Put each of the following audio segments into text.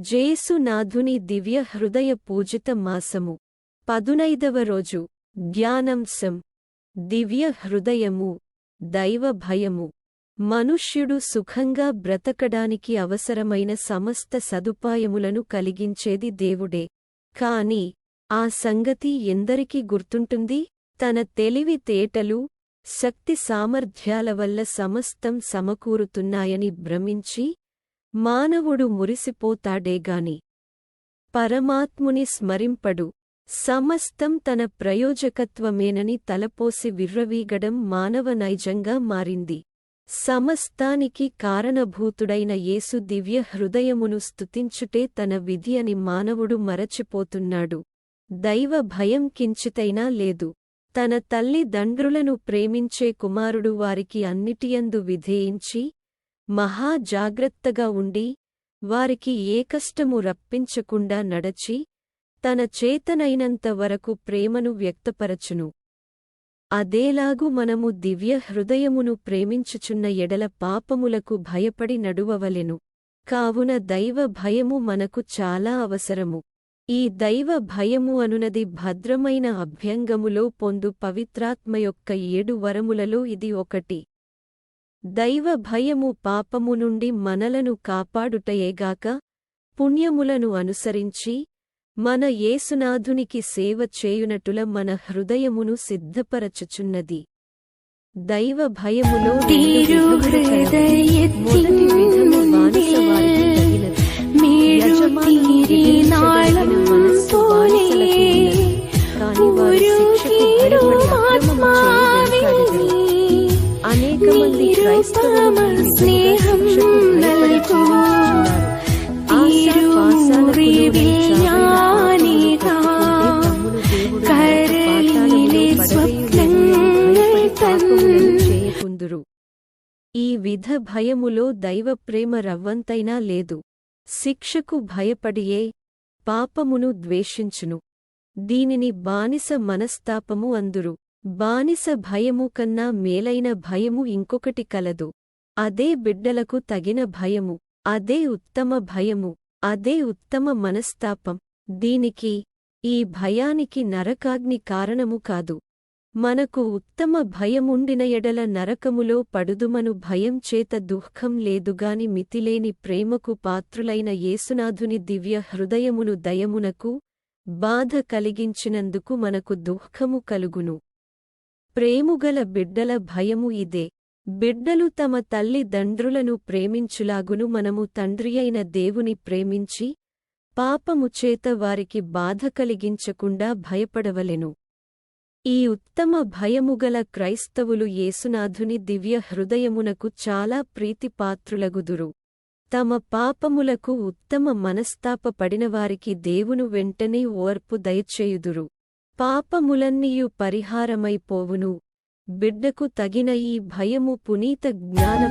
జేసునాథుని దివ్య హృదయ పూజిత మాసము. పదునైదవ రోజు జ్ఞానంశం. దివ్య హృదయము దైవ భయము. మనుష్యుడు సుఖంగా బ్రతకడానికి అవసరమైన సమస్త సదుపాయములను కలిగించేది దేవుడే. కాని ఆ సంగతి ఎందరికీ గుర్తుంటుంది? తన తెలివితేటలు శక్తి సామర్థ్యాల వల్ల సమస్తం సమకూరుతున్నాయని భ్రమించి మానవుడు మురిసిపోతాడేగాని పరమాత్ముని స్మరింపడు. సమస్తం తన ప్రయోజకత్వమేనని తలపోసి విర్రవీగడం మానవ నైజంగా మారింది. సమస్తానికి కారణభూతుడైన యేసు దివ్య హృదయమును స్తుతించుటే తన విధి అని మానవుడు మరచిపోతున్నాడు. దైవ భయం కించితైనా లేదు. తన తల్లి దండ్రులను ప్రేమించే కుమారుడు వారికి అన్నిటియందు విధేయించి మహా జాగ్రత్తగా ఉండి వారికి ఏ కష్టము రప్పించకుండా నడచి తన చేతనైనంత వరకు ప్రేమను వ్యక్తపరచును. అదేలాగు మనము దివ్య హృదయమును ప్రేమించుచున్న ఎడల పాపములకు భయపడి నడువవలెను. కావున దైవ భయము మనకు చాలా అవసరము. ఈ దైవ భయము అనునది భద్రమైన అభ్యంగములో పొందు పవిత్రాత్మ యొక్క ఏడు వరములలో ఇది ఒకటి. దైవ భయము పాపము నుండి మనలను కాపాడుటయేగాక పుణ్యములను అనుసరించి మన యేసునాథునికి సేవ చేయునటుల మన హృదయమును సిద్ధపరచుచున్నది దైవ భయములో మనస్సు బానిసలకు ఉన్నది. కాని వారు శిక్షకు తన్ ఈ విధ భయములో దైవప్రేమ రవ్వంతైనా లేదు. శిక్షకు భయపడియే పాపమును ద్వేషించును. దీనిని బానిస మనస్తాపము అందురు. బానిస భయము కన్నా మేలైన భయము ఇంకొకటి కలదు. అదే బిడ్డలకు తగిన భయము అదే ఉత్తమ భయము అదే ఉత్తమ మనస్తాపం. దీనికి ఈ భయానికి నరకాగ్ని కారణము కాదు. మనకు ఉత్తమ భయముండిన ఎడల నరకములో పడుదుమను భయం చేత దుఃఖం లేదుగాని మితిలేని ప్రేమకు పాత్రులైన యేసునాథుని దివ్య హృదయమును దయమునకు బాధ కలిగించినందుకు మనకు దుఃఖము కలుగును. ప్రేముగల బిడ్డల భయము ఇదే. బిడ్డలు తమ తల్లి దండ్రులను ప్రేమించులాగును మనము తండ్రియైన దేవుని ప్రేమించి పాపము చేత వారికి బాధ కలిగించకుండా భయపడవలెను. ఈ ఉత్తమ భయముగల క్రైస్తవులు యేసునాథుని దివ్య హృదయమునకు చాలా ప్రీతిపాత్రులగుదురు. తమ పాపములకు ఉత్తమ మనస్తాపపడినవారికి దేవును వెంటనే ఓర్పు దయచేయుదురు. పాపములన్నీయు పరిహారమైపోవును. బిడ్డకు తగిన ఈ భయము పునీత జ్ఞాన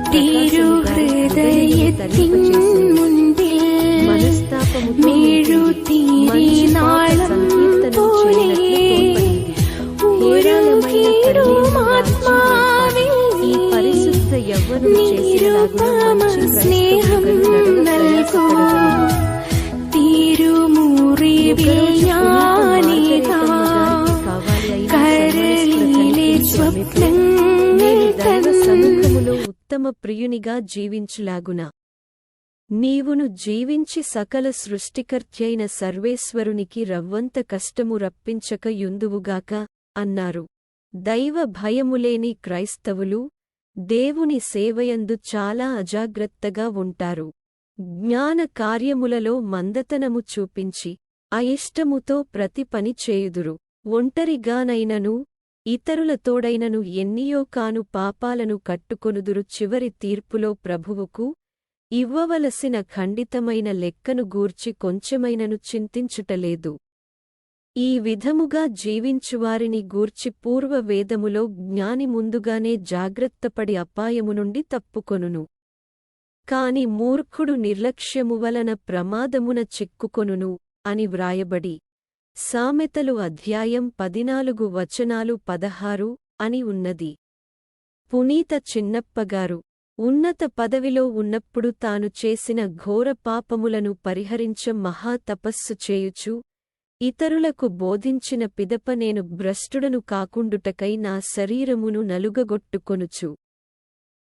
ఈ పరిశుద్ధ యవ్వను చేసిన తీరు మూరి ఉత్తమ ప్రియునిగా జీవించులాగున. నీవును జీవించి సకల సృష్టికర్త్యైన సర్వేశ్వరునికి రవ్వంత కష్టము రప్పించక యుందువుగాక అన్నారు. దైవ భయములేని క్రైస్తవులు దేవుని సేవయందు చాలా అజాగ్రత్తగా ఉంటారు. జ్ఞాన కార్యములలో మందతనము చూపించి అయిష్టముతో ప్రతి పని చేయుదురు. ఒంటరిగానైనను ఇతరులతోడైనను ఎన్నియో కాను పాపాలను కట్టుకొనుదురు చివరి తీర్పులో ప్రభువుకు ఇవ్వవలసిన ఖండితమైన లెక్కను గూర్చి కొంచెమైనను చింతించుటలేదు. ఈ విధముగా జీవించువారిని గూర్చి పూర్వ వేదములో జ్ఞాని ముందుగానే జాగ్రత్తపడి అపాయము నుండి తప్పుకొనును. కాని మూర్ఖుడు నిర్లక్ష్యము వలన ప్రమాదమున చిక్కుకొనును అని వ్రాయబడి సామెతలు అధ్యాయం పదినాలుగు వచనాలు పదహారు అని ఉన్నది. పునీత చిన్నప్పగారు ఉన్నత పదవిలో ఉన్నప్పుడు తాను చేసిన ఘోర పాపములను పరిహరించ మహా తపస్సు చేయుచు ఇతరులకు బోధించిన పిదప నేను భ్రష్టుడను కాకుండుటకై నా శరీరమును నలుగగొట్టుకొనుచు.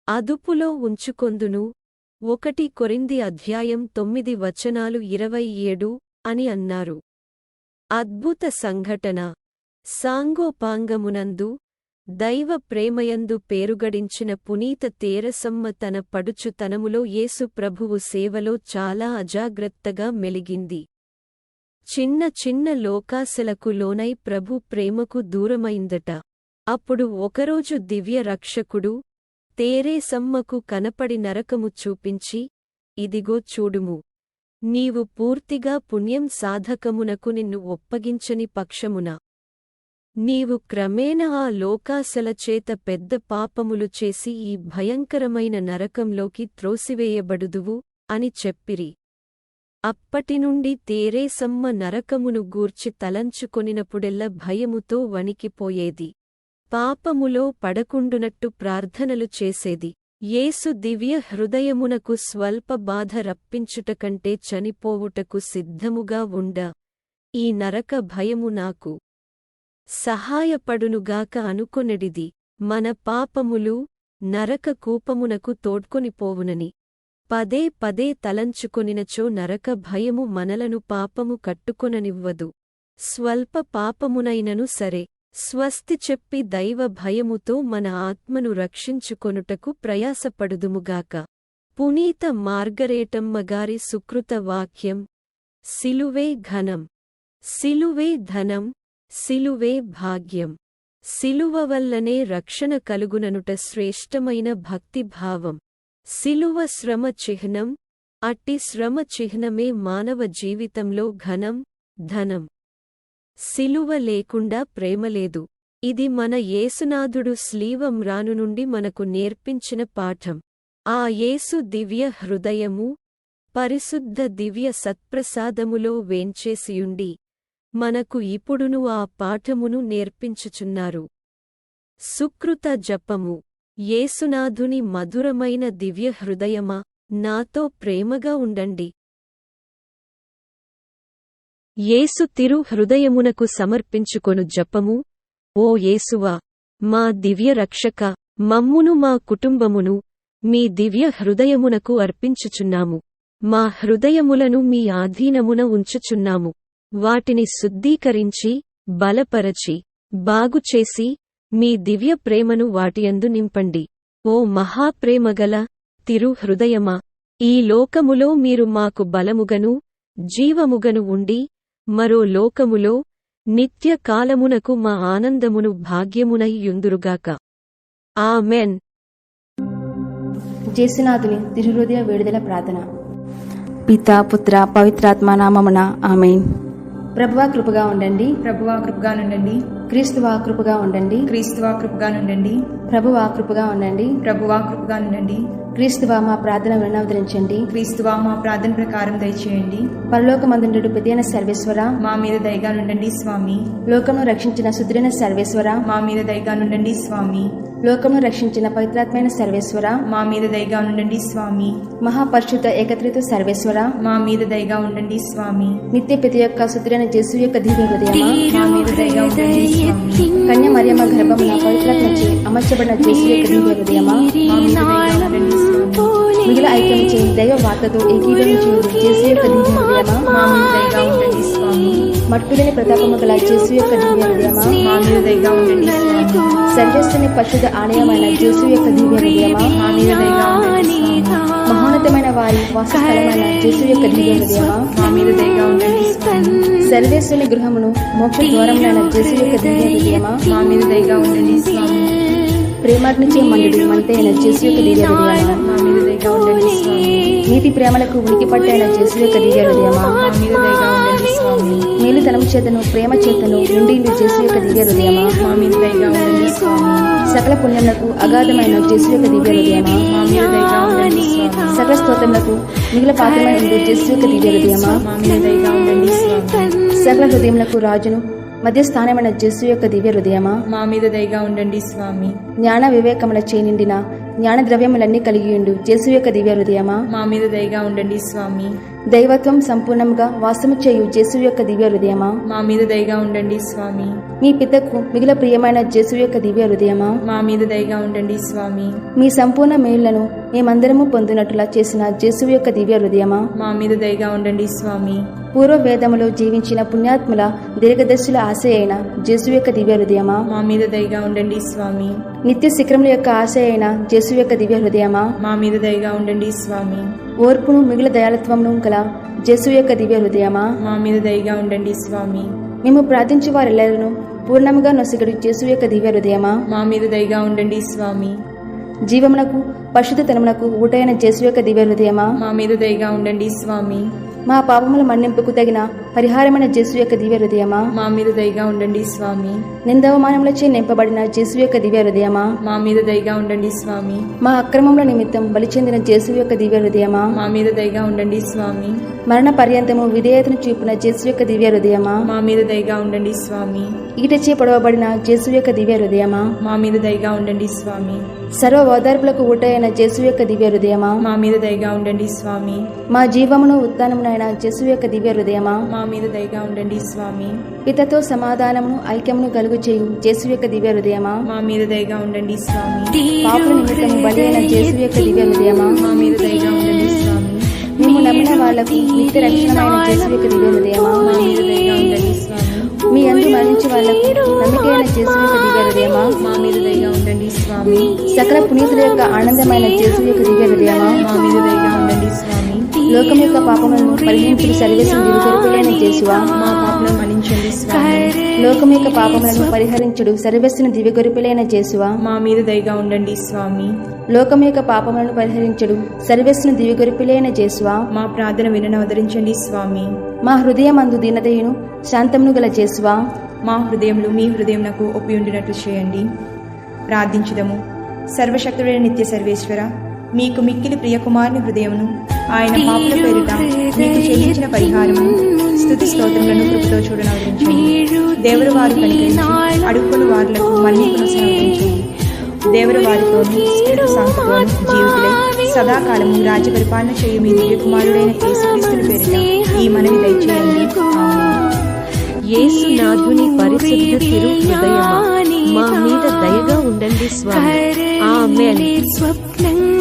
అదుపులో ఉంచుకొందును ఒకటి కొరింది అధ్యాయం తొమ్మిది వచనాలు ఇరవై ఏడు అని అన్నారు. అద్భుత సంఘటన. సాంగోపాంగమునందు దైవ ప్రేమయందు పేరుగడించిన పునీత తేరసమ్మ తన పడుచుతనములో యేసు ప్రభువు సేవలో చాలా అజాగ్రత్తగా మెలిగింది. చిన్న చిన్న లోకాశలకు లోనై ప్రభు ప్రేమకు దూరమైందట. అప్పుడు ఒకరోజు దివ్య రక్షకుడు తేరేసమ్మకు కనపడి నరకము చూపించి ఇదిగో చూడుము నీవు పూర్తిగా పుణ్యం సాధకమునకు నిన్ను ఒప్పగించని పక్షమున. నీవు క్రమేణ ఆ లోకాశలచేత పెద్ద పాపములు చేసి ఈ భయంకరమైన నరకంలోకి త్రోసివేయబడుదువు అని చెప్పిరి. అప్పటినుండి తేరేసమ్మ నరకమును గూర్చి తలంచుకొనినప్పుడెల్ల భయముతో వణికిపోయేది. పాపములో పడకుండునట్టు ప్రార్థనలు చేసేది. యేసు దివ్య హృదయమునకు స్వల్ప బాధ రప్పించుటకంటే చనిపోవుటకు సిద్ధముగా ఉండ. ఈ నరక భయము నాకు సహాయపడునుగాక అనుకొనెడిది. మన పాపములు నరక కూపమునకు తోడ్కొనిపోవునని. పదే పదే తలంచుకొనినచో నరక భయము మనలను పాపము కట్టుకొననివ్వదు. స్వల్ప పాపమునైనను సరే. స్వస్తి చెప్పి దైవ భయముతో మన ఆత్మను రక్షించుకొనుటకు ప్రయాసపడుదుముగాక. పునీత మార్గరేటమ్మగారి సుకృత వాక్యం. సిలువే ఘనం. సిలువే ధనం. సిలువే భాగ్యం. సిలువ వల్లనే రక్షణ కలుగుననుట శ్రేష్టమైన భక్తిభావం. సిలువ శ్రమ చిహ్నం. అట్టి శ్రమ చిహ్నమే మానవ జీవితంలో ఘనం ధనం. సిలువ లేకుండా ప్రేమలేదు. ఇది మన యేసునాథుడు స్లీవం రాను నుండి మనకు నేర్పించిన పాఠం. ఆ యేసు దివ్య హృదయము పరిశుద్ధ దివ్య సత్ప్రసాదములో వేంచేసియుండి మనకు ఇప్పుడును ఆ పాఠమును నేర్పించుచున్నారు. సుకృత జపము యేసునాథుని మధురమైన దివ్య హృదయమా నాతో ప్రేమగా ఉండండి. యేసు తిరు హృదయమునకు సమర్పించుకొను జపము. ఓ యేసువా మా దివ్య రక్షక మమ్మును మా కుటుంబమును మీ దివ్య హృదయమునకు అర్పించుచున్నాము. మా హృదయములను మీ ఆధీనమున ఉంచుచున్నాము. వాటిని శుద్ధీకరించి బలపరచి బాగుచేసి మీ దివ్య ప్రేమను వాటియందు నింపండి. ఓ మహాప్రేమగల తిరు హృదయమా ఈ లోకములో మీరు మాకు బలముగను జీవముగను ఉండి మరో లోకములో నిత్య కాలమునకు మా ఆనందమును భాగ్యమునై యుందురుగాక. ఆమెన్. జేసునాథుని తిరుహృదయ విడుదల ప్రార్థన. పిత పుత్ర పవిత్రాత్మ నామమున ఆమెన్. ప్రభువా కృపగా ఉండండి. ప్రభువా కృపగా నుండండి. క్రీస్తువా కృపగా ఉండండి. క్రీస్తువా కృపగా నుండండి. ప్రభువా కృపగా ఉండండి. ప్రభువా కృపగా నుండండి క్రీస్తువా మా ప్రార్థన వినవదరించండి క్రీస్తువా మా ప్రార్థన ప్రకారం దయచేయండి. పరలోకమందుండు పెద్దైన సర్వేశ్వర. మా మీద దయగా నుండండి స్వామి. లోకమును రక్షించిన సుదృఢ సర్వేశ్వర. మా మీద దయగా నుండండి స్వామి. లోకమును రక్షించిన పవిత్రాత్మైన సర్వేశ్వర. మా మీద దయగా ఉండండి స్వామి. మహాపరిశుద్ధ ఏకత్రిత సర్వేశ్వర. మా మీద దయగా ఉండండి స్వామి. నిత్య ప్రతి యొక్క సుదృఢ జేసు యొక్క దివ్య ఉండండి స్వామి. కన్య మరియమ్మ గర్భమున పవిత్రాత్మచే అమర్చబడిన జేసు యొక్క దివ్య హృదయమా మా మీద దయగా ఉండండి స్వామి మిగిలిన ఐక్యం దైవ వార్తతో ఏకీభవించే జేసు యొక్క దివ్య హృదయమా మా మీద దయగా ఉండండి స్వామి మట్టులేని ప్రతాపము గల జేసు యొక్క దివ్య హృదయమా మా మీద దయగా ఉండండి స్వామి సర్వస్సుని పరిశుద్ధ ఆలయమైన యొక్క దివ్య హృదయమా మా మీద దయగా ఉండండి స్వామి మహోన్నతమైన వారి వాసస్థలమైన జేసు యొక్క దివ్య హృదయమా మా మీద దయగా ఉండండి స్వామి సర్వేశ్వని గృహమును మోక్ష ద్వారములైన జేసు యొక్క దివ్య హృదయమా మా మీద దయగా ఉండండి ప్రేమాగ్నిచే మండుడు మంతైన చేసి యొక్క మా నీతి ప్రేమలకు ఉనికి పట్టైన చేసి యొక్క దివ్య హృదయమా? మేలుతనం చేతను ప్రేమ చేతను నుండి చేసి యొక్క దివ్య హృదయమా? మా సకల పుణ్యములకు అగాధమైన చేసి యొక్క దివ్య హృదయమా? మా సకల స్తోత్రములకు మిగిలిన పాత్రమైన చేసి యొక్క దివ్య హృదయమా? సకల హృదయములకు రాజును మధ్య స్థానమైన జస్సు యొక్క దివ్య హృదయమా? మా మీద దయగా ఉండండి స్వామి. జ్ఞాన వివేకముల నిండిన జ్ఞాన ద్రవ్యములన్నీ కలిగియుండు జేసు యొక్క దివ్య హృదయమా? మా మీద దయగా ఉండండి స్వామి. దైవత్వం సంపూర్ణంగా వాసము చేయు జేసు యొక్క దివ్య హృదయమా? మా మీద దయగా ఉండండి స్వామి. మీ పితకు మిగిల ప్రియమైన జేసు యొక్క దివ్య హృదయమా? మా మీద దయగా ఉండండి స్వామి. మీ సంపూర్ణ మేళ్ళను మేమందరము పొందినట్లుగా చేసిన జేసు యొక్క దివ్య హృదయమా? మా మీద దయగా ఉండండి స్వామి. పూర్వ వేదములో జీవించిన పుణ్యాత్ముల దీర్ఘదర్శుల ఆశ అయిన జేసు యొక్క దివ్య హృదయమా? మా మీద దయగా ఉండండి స్వామి. నిత్య శిఖరముల యొక్క ఆశ అయిన జేసు యొక్క దివ్య హృదయమా? మా మీద దయగా ఉండండి స్వామి. ఓర్పును మిగిలిన దయాళత్వమును గల జేసు యొక్క దివ్య హృదయమా? మా మీద దయగా ఉండండి స్వామి. మేము ప్రార్థించే వారెల్లరూ పూర్ణముగా నొసగడు జేసు యొక్క దివ్య హృదయమా? మా మీద దయగా ఉండండి స్వామి. జీవమునకు పరిశుద్ధతనమునకు ఊటైన జేసు యొక్క దివ్య హృదయమా? మా మీద దయగా ఉండండి స్వామి. మా పాపముల మన్నింపుకు తగిన పరిహారమైన జేసు యొక్క దివ్య హృదయమా? మా మీద దయగా ఉండండి స్వామి. నిందవమానములచే నింపబడిన జేసు యొక్క దివ్య హృదయమా? మా మీద దయగా ఉండండి స్వామి. మా అక్రమముల నిమిత్తం బలి చెందిన జేసు యొక్క దివ్య హృదయమా? మా మీద దయగా ఉండండి స్వామి. మరణ పర్యంతము విధేయతను చూపిన జేసు యొక్క దివ్య హృదయమా? మా మీద దయగా ఉండండి స్వామి. ఈటచే పొడవబడిన జేసు యొక్క దివ్య హృదయమా? మా మీద దయగా ఉండండి స్వామి. సర్వ ఓదార్పులకు ఊటైన జేసు యొక్క దివ్య హృదయమా? మా మీద దయగా ఉండండి స్వామి. మా జీవమును ఉత్థానమునైన జేసు యొక్క దివ్య హృదయమా? మా మీద దయగా ఉండండి స్వామి. పితతో సమాధానమును ఐక్యమును కలుగు చేయు. జేసు యొక్క దివ్య హృదయమా? మా మీద దయగా ఉండండి స్వామి. పాపుల నిమిత్తము బలి అయిన జేసు యొక్క దివ్య హృదయమా? మా మీద దయగా ఉండండి స్వామి. మేము నమ్మిన వాళ్ళకు నిత్య రక్షణమైన జేసు యొక్క దివ్య హృదయమా? మా మీద దయగా ఉండండి స్వామి. మీ అందు మరణించే వాళ్ళకు నమ్మికైన జేసు యొక్క దివ్య హృదయమా? మా మీద దయగా ఉండండి స్వామి. సకల పునీతుల యొక్క ఆనందమైన జేసు యొక్క దివ్య హృదయమా? మా మీద దయగా ఉండండి స్వామి. లోకం యొక్క పాపములను పరిహరించిన సర్వేశ్వరు దివిగొరపులైన జేసువా మా పాపను మన్నించండి స్వామి. లోకం యొక్క పాపములను పరిహరించుడు సర్వేశ్వరుని దివ్యగొరిపిలైన జేసువా మా మీద దయగా ఉండండి స్వామి. లోకం యొక్క పాపములను పరిహరించుడు సర్వేశ్వరుని దివ్యగొరిపిలైన జేసువా మా ప్రార్థన వినను అవతరించండి స్వామి. మా హృదయమందు దీనతయును శాంతమును గల జేసువా మా హృదయంలో మీ హృదయంనకు ఒప్పి ఉండినట్లు చేయండి. ప్రార్థించుదము. సర్వశక్తుడైన నిత్య సర్వేశ్వర మీకు మిక్కిలి ప్రియకుమారుని హృదయమును ఆయన పాపుల పేరిట మీకు చెల్లించిన పరిహారము స్థుతి స్తోత్రములను కృపతో చూడనవరించండి దేవుడు వారు కనికరించి అడుగులు వారులకు మన్నికును సమర్పించండి. దేవుడు సాంతతోను జీవితులై సదాకాలము రాజ్య పరిపాలన చేయు మీ దివ్య కుమారుడైన యేసుక్రీస్తుని పేరిట ఈ మనవి దయచేయండి. యేసు నాథుని పరిశుద్ధ తిరు హృదయమా మా మీద దయగా ఉండండి స్వామి. ఆమెన్. స్వప్నం